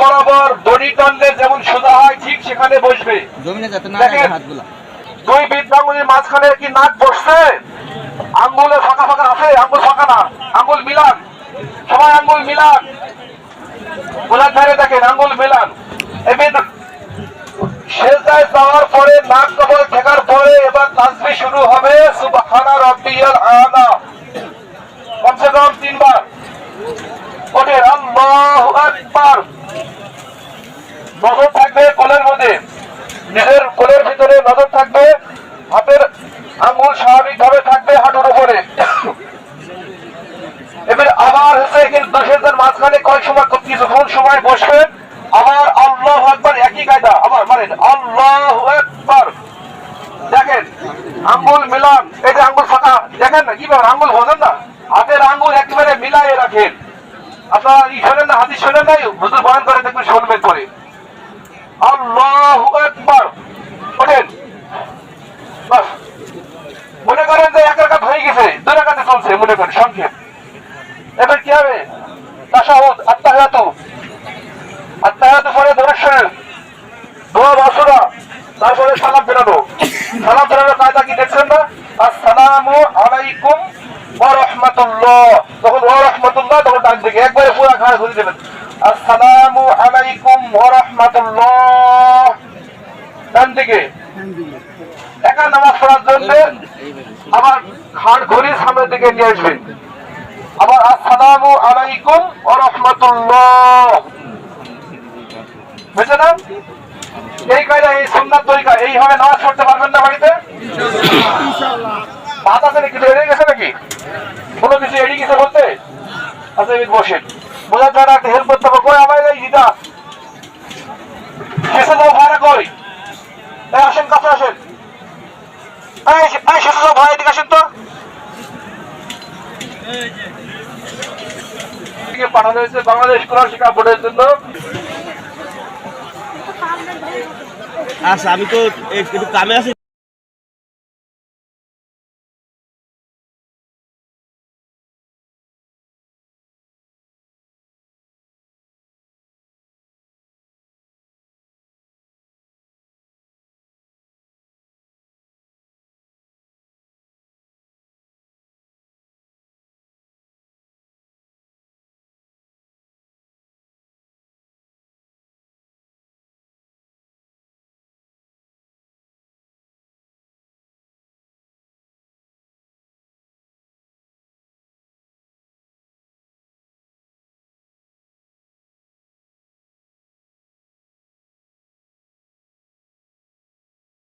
বরাবর দড়ি টানলে যেমন সোজা হয় ঠিক সেখানে বসবে। দুই বৃদ্ধাঙ্গুলির মাঝখানে কি নাক বসছে? আঙ্গুলে ফাঁকা ফাঁকা আছে আঙ্গুল ফাঁকা না। আঙ্গুল মিলান। সবাই আঙ্গুল মিলান। গোলার ধারে দেখেন আঙ্গুল মিলান। এবার যাওয়ার পরে নাক কবল ঠেকার পরে এবার তাসবি শুরু হবে। সুবহানা রাব্বিয়াল আলা। কমসে কম তিনবার। ওঠেন আল্লাহু আকবার। নজর থাকবে কোলের মধ্যে। নিজের কোলের ভিতরে নজর থাকবে, হাতের আঙ্গুল স্বাভাবিকভাবে থাকবে হাঁটুর উপরে। এবার আবার হচ্ছে দশের মাঝখানে কয়েক সময় কিছুক্ষণ সময় বসবেন আবার আল্লাহ একবার একই কায়দা। আবার মারেন, আল্লাহ একবার দেখেন, আঙ্গুল মিলান, এই যে আঙ্গুল ফাঁকা, দেখেন না কি ব্যাপার, আঙ্গুল বোঝেন না? হাতের আঙ্গুল একেবারে মিলাইয়ে রাখেন। আপনারা ই শোনেন না, হাদিস শোনেন নাই হুজুর বয়ান করে দেখবেন, শুনবেন পরে। আল্লাহু আকবার। ওঠেন। মনে করেন যে এক রাকাত হয়ে গেছে, দুই রাকাতে চলছে, মনে করেন, সংক্ষেপ। এবার কি হবে? তাশাহুদ আত্তাহিয়াতু আত্তাহিয়াতু পরে শরীফ দোয়া বাসুরা তারপরে সালাম ফেরানো। সালাম কায়দা কি দেখছেন না? আসসালামু আলাইকুম ওয়া তখন তখন ডান দিকে একবারে ঘুরে দেবেন আসসালামু আলাইকুম ওয়া দিকে একা নামাজ পড়ার জন্য আবার ঘাড় ঘুরিয়ে সামনের দিকে নিয়ে আসবেন। আবার আসসালামু আলাইকুম ওয়া রাহমাতুল্লাহ। বুঝছে না? এই কায়দা এই সুন্দর তরিকা এইভাবে নামাজ পড়তে পারবেন না বাড়িতে? ভাত আছে নাকি? এড়িয়ে গেছে নাকি? কোনো কিছু এড়িয়ে গেছে বলতে? আচ্ছা বসেন। বোঝার জন্য একটা হেল্প করতে হবে। কই আমার এই দিদা শেষে যাও ভাড়া কই এই আসেন কাছে আসেন। পাঠানো হয়েছে বাংলাদেশ জন্য। আচ্ছা আমি তো একটু কামে আছি।